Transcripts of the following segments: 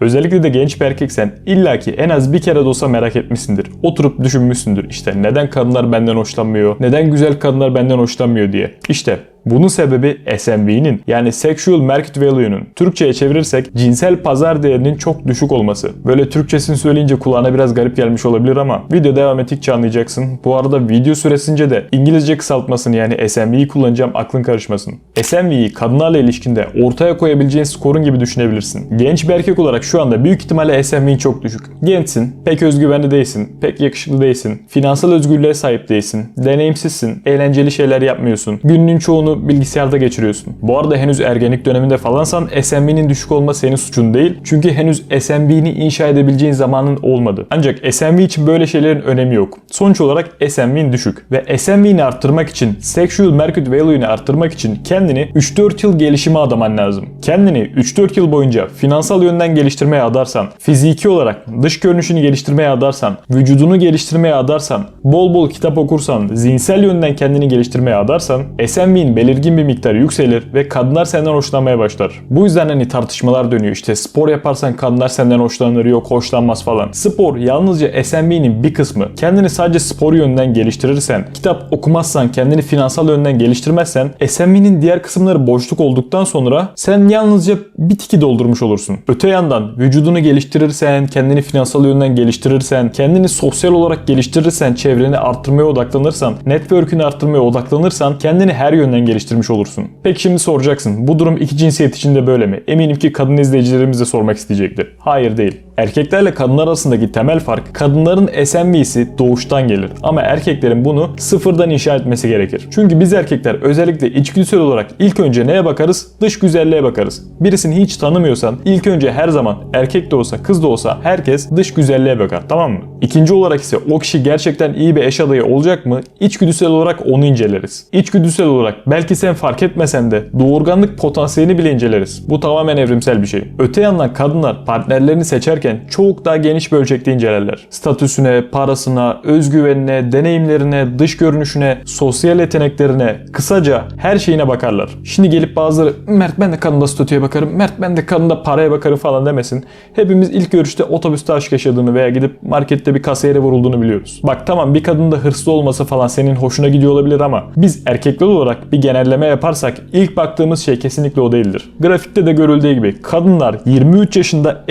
Özellikle de genç bir erkeksen illaki en az bir kere de olsa merak etmişsindir. Oturup düşünmüşsündür işte neden kadınlar benden hoşlanmıyor, neden güzel kadınlar benden hoşlanmıyor diye. İşte bunun sebebi SMV'nin yani Sexual Market Value'nun Türkçe'ye çevirirsek cinsel pazar değerinin çok düşük olması. Böyle Türkçesini söyleyince kulağına biraz garip gelmiş olabilir ama video devam ettikçe anlayacaksın. Bu arada video süresince de İngilizce kısaltmasını yani SMV'yi kullanacağım aklın karışmasın. SMV'yi kadınlarla ilişkinde ortaya koyabileceğin skorun gibi düşünebilirsin. Genç bir erkek olarak şu anda büyük ihtimalle SMV'in çok düşük. Gençsin, pek özgüvenli değilsin, pek yakışıklı değilsin, finansal özgürlüğe sahip değilsin, deneyimsizsin, eğlenceli şeyler yapmıyorsun, gününün çoğunu bilgisayarda geçiriyorsun. Bu arada henüz ergenlik döneminde falansan SMV'nin düşük olması senin suçun değil. Çünkü henüz SMV'ni inşa edebileceğin zamanın olmadı. Ancak SMV için böyle şeylerin önemi yok. Sonuç olarak SMV'nin düşük. Ve SMV'ni arttırmak için, Sexual Market Value'ni arttırmak için kendini 3-4 yıl gelişime adaman lazım. Kendini 3-4 yıl boyunca finansal yönden geliştirmeye adarsan, fiziki olarak dış görünüşünü geliştirmeye adarsan, vücudunu geliştirmeye adarsan, bol bol kitap okursan, zihinsel yönden kendini geliştirmeye adarsan, SMV'nin belirgin bir miktar yükselir ve kadınlar senden hoşlanmaya başlar. Bu yüzden hani tartışmalar dönüyor işte spor yaparsan kadınlar senden hoşlanır yok hoşlanmaz falan. Spor yalnızca SMV'nin bir kısmı. Kendini sadece spor yönden geliştirirsen, kitap okumazsan, kendini finansal yönden geliştirmezsen SMV'nin diğer kısımları boşluk olduktan sonra sen yalnızca bir tiki doldurmuş olursun. Öte yandan vücudunu geliştirirsen, kendini finansal yönden geliştirirsen, kendini sosyal olarak geliştirirsen, çevreni arttırmaya odaklanırsan, network'ünü arttırmaya odaklanırsan kendini her yönden geliştirmiş olursun. Peki şimdi soracaksın. Bu durum iki cinsiyet için de böyle mi? Eminim ki kadın izleyicilerimiz de sormak isteyecektir. Hayır değil. Erkeklerle kadınlar arasındaki temel fark kadınların SMV'si doğuştan gelir ama erkeklerin bunu sıfırdan inşa etmesi gerekir. Çünkü biz erkekler özellikle içgüdüsel olarak ilk önce neye bakarız? Dış güzelliğe bakarız. Birisini hiç tanımıyorsan ilk önce her zaman erkek de olsa kız da olsa herkes dış güzelliğe bakar tamam mı? İkinci olarak ise o kişi gerçekten iyi bir eş adayı olacak mı? İçgüdüsel olarak onu inceleriz. İçgüdüsel olarak belki sen fark etmesen de doğurganlık potansiyelini bile inceleriz. Bu tamamen evrimsel bir şey. Öte yandan kadınlar partnerlerini seçerken çok daha geniş bir ölçekte incelerler. Statüsüne, parasına, özgüvenine, deneyimlerine, dış görünüşüne, sosyal yeteneklerine, kısaca her şeyine bakarlar. Şimdi gelip bazıları Mert ben de kadında statüye bakarım, Mert ben de kadında paraya bakarım falan demesin. Hepimiz ilk görüşte otobüste aşk yaşadığını veya gidip markette bir kasiyere vurulduğunu biliyoruz. Bak tamam bir kadın da hırslı olması falan senin hoşuna gidiyor olabilir ama biz erkekler olarak bir genelleme yaparsak ilk baktığımız şey kesinlikle o değildir. Grafikte de görüldüğü gibi kadınlar 23 yaşında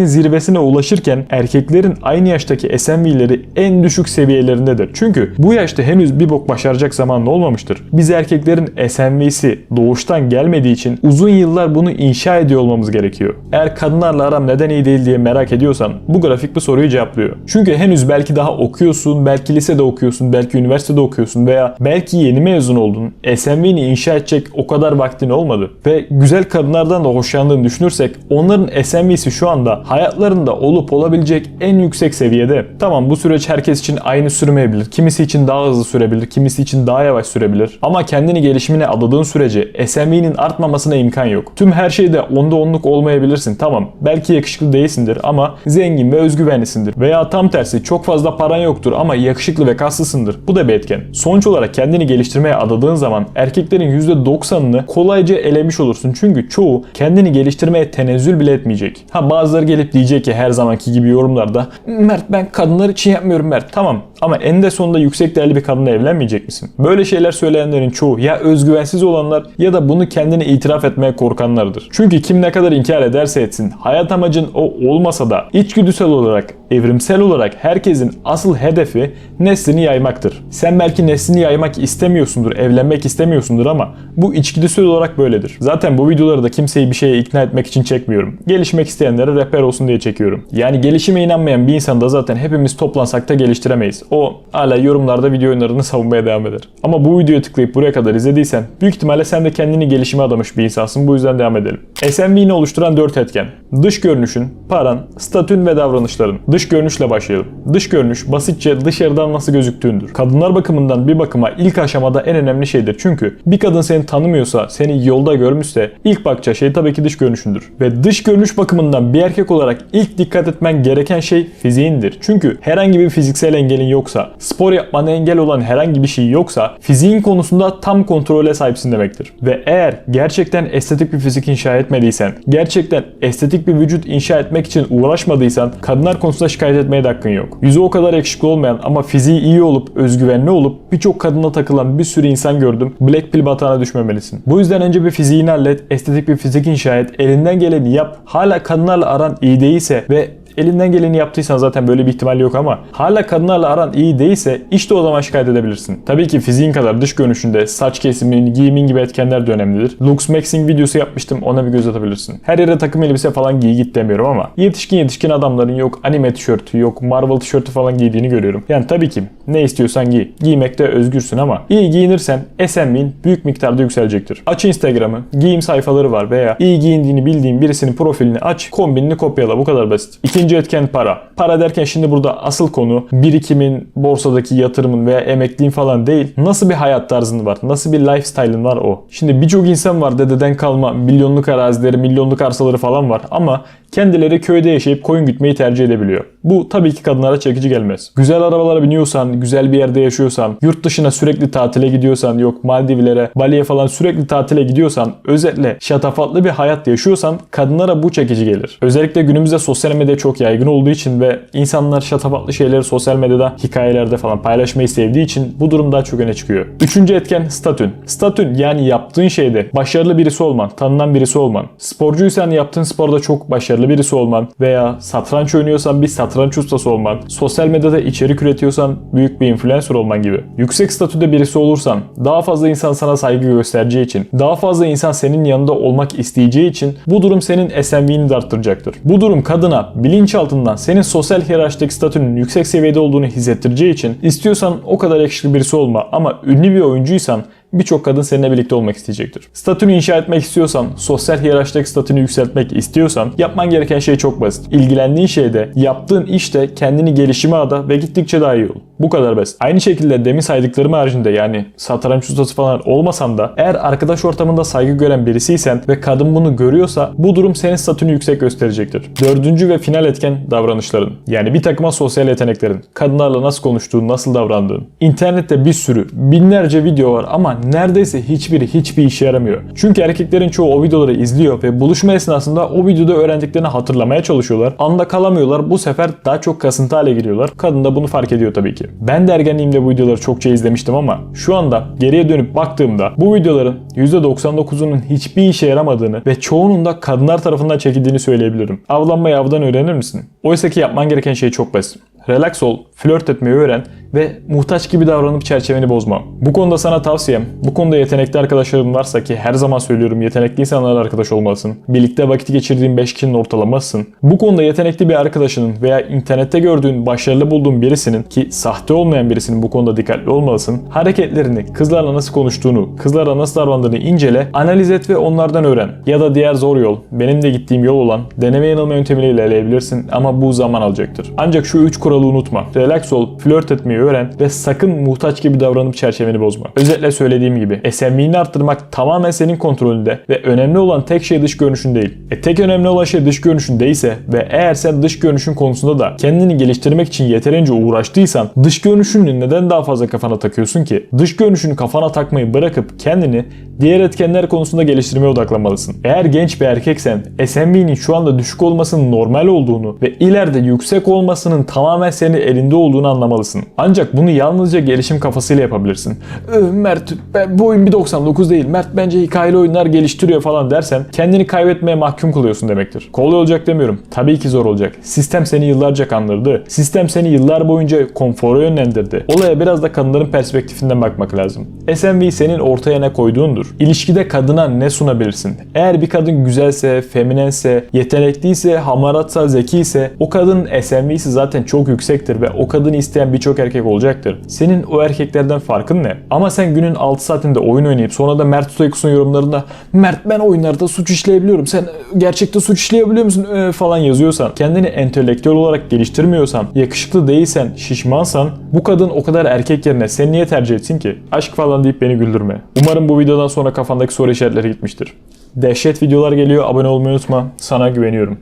SMV'lerinin zirvesine ulaşırken erkeklerin aynı yaştaki SMV'leri en düşük seviyelerindedir. Çünkü bu yaşta henüz bir bok başaracak zaman olmamıştır. Biz erkeklerin SMV'si doğuştan gelmediği için uzun yıllar bunu inşa ediyor olmamız gerekiyor. Eğer kadınlarla aram neden iyi değil diye merak ediyorsan bu grafik bu soruyu cevaplıyor. Çünkü henüz belki daha okuyorsun, belki lisede okuyorsun, belki üniversitede okuyorsun veya belki yeni mezun oldun. SMV'ni inşa edecek o kadar vaktin olmadı. Ve güzel kadınlardan da hoşlandığını düşünürsek onların SMV'si şu anda hayatlarında olup olabilecek en yüksek seviyede. Tamam bu süreç herkes için aynı sürmeyebilir. Kimisi için daha hızlı sürebilir, kimisi için daha yavaş sürebilir. Ama kendini gelişimine adadığın sürece SMV'nin artmamasına imkan yok. Tüm her şeyde onda onluk olmayabilirsin. Tamam belki yakışıklı değilsindir ama zengin ve özgüvenlisindir. Veya tam tersi çok fazla paran yoktur ama yakışıklı ve kaslısındır. Bu da bir etken. Sonuç olarak kendini geliştirmeye adadığın zaman erkeklerin %90'ını kolayca elemiş olursun. Çünkü çoğu kendini geliştirmeye tenezzül bile etmeyecek. Ha bazıları gelip diyecek ki her zamanki gibi yorumlarda Mert ben kadınlar için yapmıyorum Mert. Tamam ama eninde sonunda yüksek değerli bir kadınla evlenmeyecek misin? Böyle şeyler söyleyenlerin çoğu ya özgüvensiz olanlar ya da bunu kendine itiraf etmeye korkanlardır. Çünkü kim ne kadar inkar ederse etsin hayat amacın o olmasa da içgüdüsel olarak evrimsel olarak herkesin asıl hedefi neslini yaymaktır. Sen belki neslini yaymak istemiyorsundur, evlenmek istemiyorsundur ama bu içgüdüsel olarak böyledir. Zaten bu videoları da kimseyi bir şeye ikna etmek için çekmiyorum. Gelişmek isteyenlere rehber olsun diye çekiyorum. Yani gelişime inanmayan bir insanı da zaten hepimiz toplansak da geliştiremeyiz. O hala yorumlarda video oyunlarını savunmaya devam eder. Ama bu videoyu tıklayıp buraya kadar izlediysen büyük ihtimalle sen de kendini gelişime adamış bir insansın. Bu yüzden devam edelim. SMV'ni oluşturan 4 etken. Dış görünüşün, paran, statün ve davranışların. Dış görünüşle başlayalım. Dış görünüş basitçe dışarıdan nasıl gözüktüğündür. Kadınlar bakımından bir bakıma ilk aşamada en önemli şeydir. Çünkü bir kadın seni tanımıyorsa, seni yolda görmüşse ilk bakacağı şey tabii ki dış görünüşündür. Ve dış görünüş bakımından bir erkek olarak ilk dikkat etmen gereken şey fiziğindir. Çünkü herhangi bir fiziksel engelin yok yoksa, spor yapmana engel olan herhangi bir şey yoksa fiziğin konusunda tam kontrole sahipsin demektir. Ve eğer gerçekten estetik bir fizik inşa etmediysen, gerçekten estetik bir vücut inşa etmek için uğraşmadıysan kadınlar konusunda şikayet etmeye de hakkın yok. Yüzü o kadar yakışıklı olmayan ama fiziği iyi olup özgüvenli olup birçok kadına takılan bir sürü insan gördüm. Black pill batağına düşmemelisin. Bu yüzden önce bir fiziğini hallet, estetik bir fizik inşa et, elinden geleni yap. Hala kadınlarla aran iyi değilse ve elinden geleni yaptıysan zaten böyle bir ihtimal yok ama hala kadınlarla aran iyi değilse işte o zaman şikayet edebilirsin. Tabii ki fiziğin kadar dış görünüşünde saç kesimin, giyimin gibi etkenler de önemlidir. Looks Maxing videosu yapmıştım ona bir göz atabilirsin. Her yere takım elbise falan giy git demiyorum ama yetişkin yetişkin adamların yok anime tişörtü yok Marvel tişörtü falan giydiğini görüyorum. Yani tabii ki ne istiyorsan giy. Giymekte özgürsün ama iyi giyinirsen SMV'in büyük miktarda yükselecektir. Aç Instagram'ı, giyim sayfaları var veya iyi giyindiğini bildiğin birisinin profilini aç, kombinini kopyala bu kadar basit. İkinci etken para. Para derken şimdi burada asıl konu birikimin, borsadaki yatırımın veya emekliğin falan değil. Nasıl bir hayat tarzın var? Nasıl bir lifestyle'ın var o? Şimdi birçok insan var dededen kalma milyonluk arazileri, milyonluk arsaları falan var ama kendileri köyde yaşayıp koyun gütmeyi tercih edebiliyor. Bu tabii ki kadınlara çekici gelmez. Güzel arabalara biniyorsan, güzel bir yerde yaşıyorsan, yurt dışına sürekli tatile gidiyorsan, yok Maldivlere, Bali'ye falan sürekli tatile gidiyorsan, özetle şatafatlı bir hayat yaşıyorsan kadınlara bu çekici gelir. Özellikle günümüzde sosyal medya çok yaygın olduğu için ve insanlar şatafatlı şeyleri sosyal medyada, hikayelerde falan paylaşmayı sevdiği için bu durum daha çok öne çıkıyor. Üçüncü etken statün. Statün yani yaptığın şeyde başarılı birisi olman, tanınan birisi olman. Sporcuysan yaptığın sporda çok başarılı birisi olman veya satranç oynuyorsan bir satranç ustası olman, sosyal medyada içerik üretiyorsan büyük bir influencer olman gibi. Yüksek statüde birisi olursan, daha fazla insan sana saygı göstereceği için, daha fazla insan senin yanında olmak isteyeceği için bu durum senin SMV'ni de arttıracaktır. Bu durum kadına bilinçaltından senin sosyal hiyerarşideki statünün yüksek seviyede olduğunu hissettireceği için istiyorsan o kadar yakışıklı birisi olma ama ünlü bir oyuncuysan birçok kadın seninle birlikte olmak isteyecektir. Statünü inşa etmek istiyorsan, sosyal hiyerarşideki statünü yükseltmek istiyorsan yapman gereken şey çok basit. İlgilendiğin şeyde, yaptığın işte kendini gelişime ada ve gittikçe daha iyi ol. Bu kadar basit. Aynı şekilde demin saydıklarım haricinde yani satranç ustası falan olmasan da eğer arkadaş ortamında saygı gören birisiysen ve kadın bunu görüyorsa bu durum senin statünü yüksek gösterecektir. Dördüncü ve final etken davranışların. Yani bir takıma sosyal yeteneklerin. Kadınlarla nasıl konuştuğun, nasıl davrandığın. İnternette bir sürü, binlerce video var ama neredeyse hiçbiri hiçbir işe yaramıyor. Çünkü erkeklerin çoğu o videoları izliyor ve buluşma esnasında o videoda öğrendiklerini hatırlamaya çalışıyorlar. Anda kalamıyorlar. Bu sefer daha çok kasıntı hale giriyorlar. Kadın da bunu fark ediyor tabii ki. Ben de ergenliğimde bu videoları çokça izlemiştim ama şu anda geriye dönüp baktığımda bu videoların %99'unun hiçbir işe yaramadığını ve çoğunun da kadınlar tarafından çekildiğini söyleyebilirim. Avlanmayı avdan öğrenir misin? Oysa ki yapman gereken şey çok basit. Relax ol, flört etmeyi öğren ve muhtaç gibi davranıp çerçeveni bozma. Bu konuda sana tavsiyem, bu konuda yetenekli arkadaşlarım varsa ki her zaman söylüyorum yetenekli insanlarla arkadaş olmalısın. Birlikte vakit geçirdiğin 5 kişinin ortalamasısın. Bu konuda yetenekli bir arkadaşının veya internette gördüğün, başarılı bulduğun birisinin ki sahte olmayan birisinin bu konuda dikkatli olmalısın. Hareketlerini, kızlarla nasıl konuştuğunu, kızlarla nasıl davrandığını incele, analiz et ve onlardan öğren. Ya da diğer zor yol, benim de gittiğim yol olan deneme yanılma yöntemiyle ilerleyebilirsin ama bu zaman alacaktır. Ancak şu 3 kuralı unutma. Relax ol, flört etmeyi öğren ve sakın muhtaç gibi davranıp çerçeveni bozma. Özetle söylediğim gibi SMV'ni arttırmak tamamen senin kontrolünde ve önemli olan tek şey dış görünüşün değil. E tek önemli olan şey dış görünüşün değilse ve eğer sen dış görünüşün konusunda da kendini geliştirmek için yeterince uğraştıysan dış görünüşünü neden daha fazla kafana takıyorsun ki? Dış görünüşünü kafana takmayı bırakıp kendini diğer etkenler konusunda geliştirmeye odaklanmalısın. Eğer genç bir erkeksen SMV'nin şu anda düşük olmasının normal olduğunu ve ileride yüksek olmasının tamamen senin elinde olduğunu anlamalısın. Ancak bunu yalnızca gelişim kafasıyla yapabilirsin. "Öh, Mert bu oyun 1.99 değil. Mert bence hikayeli oyunlar geliştiriyor falan dersen kendini kaybetmeye mahkum kılıyorsun demektir. Kolay olacak demiyorum. Tabii ki zor olacak. Sistem seni yıllarca kandırdı. Sistem seni yıllar boyunca konfora yönlendirdi. Olaya biraz da kadınların perspektifinden bakmak lazım. SMV senin ortaya ne koyduğundur. İlişkide kadına ne sunabilirsin? Eğer bir kadın güzelse, feminense, yetenekliyse, hamaratsa, zekiyse o kadının SMV'si zaten çok yüksektir ve o kadını isteyen birçok erkek olacaktır. Senin o erkeklerden farkın ne? Ama sen günün 6 saatinde oyun oynayıp sonra da Mert Tutaykus'un yorumlarında Mert ben oyunlarda suç işleyebiliyorum. Sen gerçekte suç işleyebiliyor musun? Ee, falan yazıyorsan, kendini entelektüel olarak geliştirmiyorsan, yakışıklı değilsen, şişmansan bu kadın o kadar erkek yerine seni niye tercih etsin ki? Aşk falan deyip beni güldürme. Umarım bu videodan sonra kafandaki soru işaretleri gitmiştir. Dehşet videolar geliyor. Abone olmayı unutma. Sana güveniyorum.